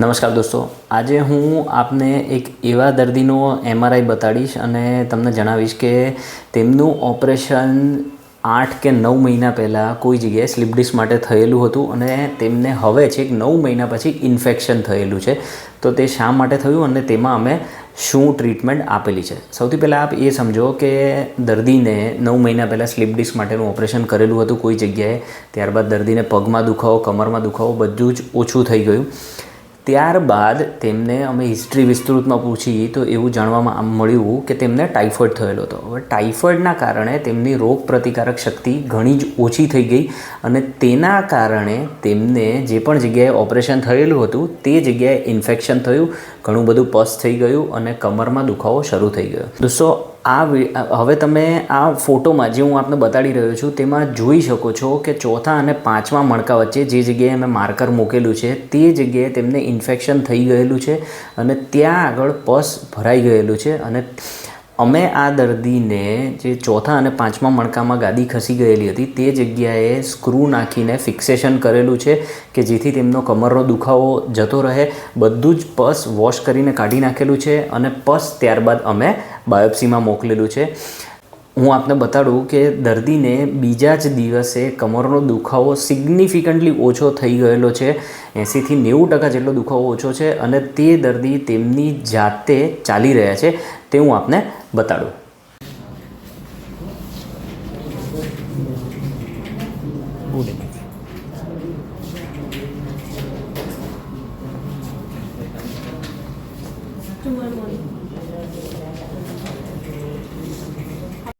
નમસ્કાર દોસ્તો. આજે હું આપને એક એવા દર્દીનો એમઆરઆઈ બતાડીશ અને તમને જણાવીશ કે તેમનું ઓપરેશન આઠ કે નવ મહિના પહેલાં કોઈ જગ્યાએ સ્લીપ ડિસ્ક માટે થયેલું હતું અને તેમને હવે છેક નવ મહિના પછી ઇન્ફેક્શન થયેલું છે. તો તે શા માટે થયું અને તેમાં અમે શું ટ્રીટમેન્ટ આપેલી છે? સૌથી પહેલાં આપ એ સમજો કે દર્દીને નવ મહિના પહેલાં સ્લીપ ડિસ્ક માટેનું ઓપરેશન કરેલું હતું કોઈ જગ્યાએ. ત્યારબાદ દર્દીને પગમાં દુખાવો, કમરમાં દુખાવો બધું જ ઓછું થઈ ગયું. ત્યારબાદ તેમને અમે હિસ્ટ્રી વિસ્તૃતમાં પૂછી તો એવું જાણવામાં મળ્યું કે તેમને ટાઇફોઇડ થયેલો હતો. હવે ટાઇફોઇડના કારણે તેમની રોગ પ્રતિકારક શક્તિ ઘણી જ ઓછી થઈ ગઈ અને તેના કારણે તેમને જે પણ જગ્યાએ ઓપરેશન થયેલું હતું, તે જગ્યાએ ઇન્ફેક્શન થયું, ઘણું બધું પસ થઈ ગયું અને કમરમાં દુખાવો શરૂ થઈ ગયો. દોસ્તો આ હવે તમે આ ફોટોમાં જે હું આપને બતાડી રહ્યો છું, તેમાં જોઈ શકો છો કે ચોથા અને પાંચમા મણકા વચ્ચે જે જગ્યાએ મેં માર્કર મૂકેલું છે, તે જગ્યાએ તેમને ઇન્ફેક્શન થઈ ગયેલું છે અને ત્યાં આગળ પસ ભરાઈ ગયેલું છે અને અમે આ દર્દીને જે ચોથા અને પાંચમા મણકામાં ગાદી ખસી ગયેલી હતી, તે જગ્યાએ સ્ક્રૂ નાખીને ફિક્સેશન કરેલું છે કે જેથી તેમનો કમરનો દુખાવો જતો રહે. બધું જ પસ વોશ કરીને કાઢી નાખેલું છે અને પસ ત્યારબાદ અમે બાયોપ્સીમાં મોકલેલું છે. હું આપને બતાડું કે દર્દીને બીજા જ દિવસે કમરનો દુખાવો સિગ્નિફિકન્ટલી ઓછો થઈ ગયેલો છે એંસીથી નેવું ટકા જેટલો દુખાવો ઓછો છે અને તે દર્દી તેમની જાતે ચાલી રહ્યા છે તે હું આપને બતાડું Tomorrow morning.